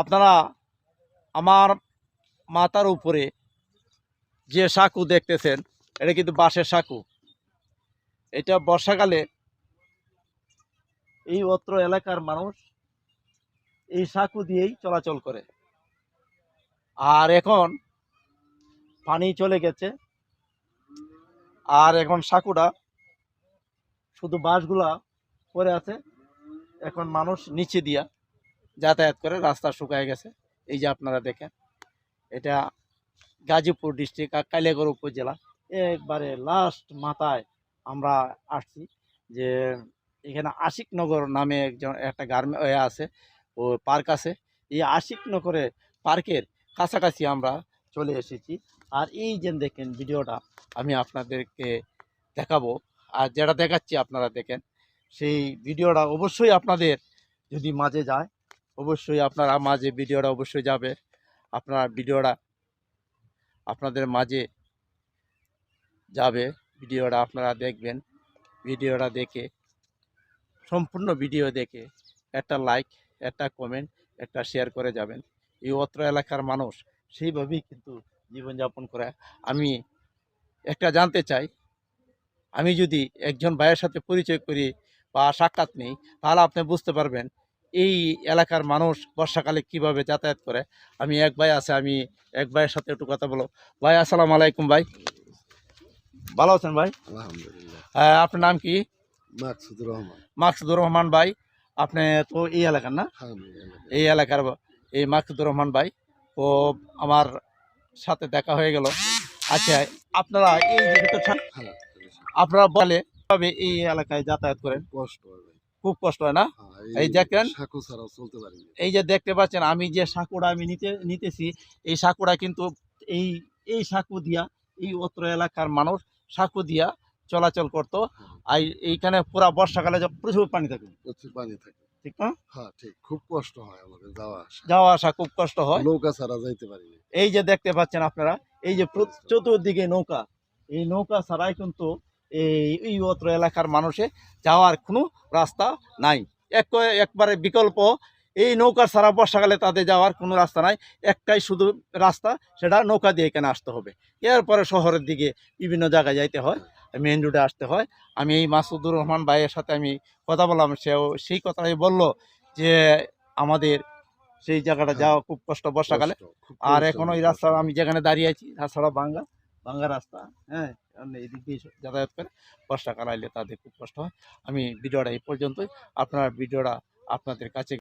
আপনারা আমার মাথার উপরে যে সাঁকু দেখতেছেন, এটা কিন্তু বাঁশের সাঁকু। এটা বর্ষাকালে এই অত্র এলাকার মানুষ এই সাঁকু দিয়েই চলাচল করে। আর এখন পানি চলে গেছে। আর এখন সাঁকুটা শুধু বাঁশগুলা পড়ে আছে। এখন মানুষ নিচে দিয়া যাতায়াত করে রাস্তা শুকায় গেছে। এই যে আপনারা দেখেন, এটা গাজীপুর ডিস্ট্রিক্ট আর কালিয়াগড় উপজেলা। একবারে লাস্ট মাথায় আমরা আসছি যে এখানে আশিকনগর নামে একজন, একটা গার্মে আছে, ও পার্ক আছে। এই আশিকনগরে পার্কের কাছাকাছি আমরা চলে এসেছি। আর এই যে দেখেন ভিডিওটা আমি আপনাদেরকে দেখাবো। আর যেটা দেখাচ্ছি আপনারা দেখেন, সেই ভিডিওটা অবশ্যই আপনাদের যদি মাঝে যায় অবশ্যই আপনারা মাঝে ভিডিওটা অবশ্যই যাবে। আপনার ভিডিওটা আপনাদের মাঝে যাবে। ভিডিওটা আপনারা দেখবেন। ভিডিওটা দেখে, সম্পূর্ণ ভিডিও দেখে একটা লাইক একটা কমেন্ট একটা শেয়ার করে যাবেন। এই অত্র এলাকার মানুষ সেইভাবেই কিন্তু জীবনযাপন করে। আমি একটা জানতে চাই, আমি যদি একজন ভাইয়ের সাথে পরিচয় করি বা সাক্ষাৎ নেই, তাহলে আপনি বুঝতে পারবেন এই এলাকার মানুষ বর্ষাকালে কীভাবে যাতায়াত করে? আমি এক ভাই আছে আমি এক ভাইয়ের সাথে একটু কথা বলো ভাই আসসালাম আলাইকুম ভাই। ভালো আছেন ভাই? আলহামদুলিল্লাহ। হ্যাঁ, আপনার নাম কি? মাকসুদুর রহমান। মাকসুদুর রহমান ভাই আপনি তো এই এলাকার না? হ্যাঁ। এই এলাকার। এই মাকসুদুর রহমান ভাই। ও আমার সাথে দেখা হয়ে গেল। আচ্ছা আপনারা এই হ্যাঁ আপনারা বলে কীভাবে এই এলাকায় যাতায়াত করেন? কষ্ট খুব কষ্ট হয় না? হ্যাঁ, এই দেখেন। এই যে দেখতে পাচ্ছেন আমি যে সাঁকুড়া আমি নিতে নিতেছি এই সাঁকুড়া কিন্তু এই এই সাঁকু দিয়া এই অত্র এলাকার মানুষ সাঁকু দিয়া চলাচল করতো। আর এইখানে পুরা বর্ষাকালে প্রচুর পানি থাকে। প্রচুর পানি থাকে। ঠিক না? হ্যাঁ ঠিক। খুব কষ্ট হয় আমাদের যাওয়া আসা। যাওয়া আসা খুব কষ্ট হয়। নৌকা ছাড়া যাইতে পারি এই যে দেখতে পাচ্ছেন আপনারা এই যে চতুর্দিকে নৌকা। এই নৌকা ছাড়াই কিন্তু এই অত্র এলাকার মানুষে যাওয়ার কোনো রাস্তা নাই। এক একবারে বিকল্প এই নৌকা ছাড়া বর্ষাকালে তাদের যাওয়ার কোনো রাস্তা নাই। একটাই শুধু রাস্তা সেটা নৌকা দিয়ে এখানে আসতে হবে। এরপরে শহরের দিকে বিভিন্ন জায়গায় যাইতে হয় মেন রোডে আসতে হয়। আমি এই মাসুদুর রহমান ভাইয়ের সাথে আমি কথা বললাম সেও সেই কথাটাই বলল যে আমাদের সেই জায়গাটা যাওয়া খুব কষ্ট বর্ষাকালে। আর এখন ওই রাস্তা আমি যেখানে দাঁড়িয়ে আছি রাস্তাটা ভাঙ্গা ভাঙ্গা রাস্তা হ্যাঁ। কারণ এদিক দিয়ে যাতায়াত করে বর্ষাকাল আইলে তাদের খুব কষ্ট হয়। আমি ভিডিওটা এই পর্যন্তই। আপনার ভিডিওটা আপনাদের কাছে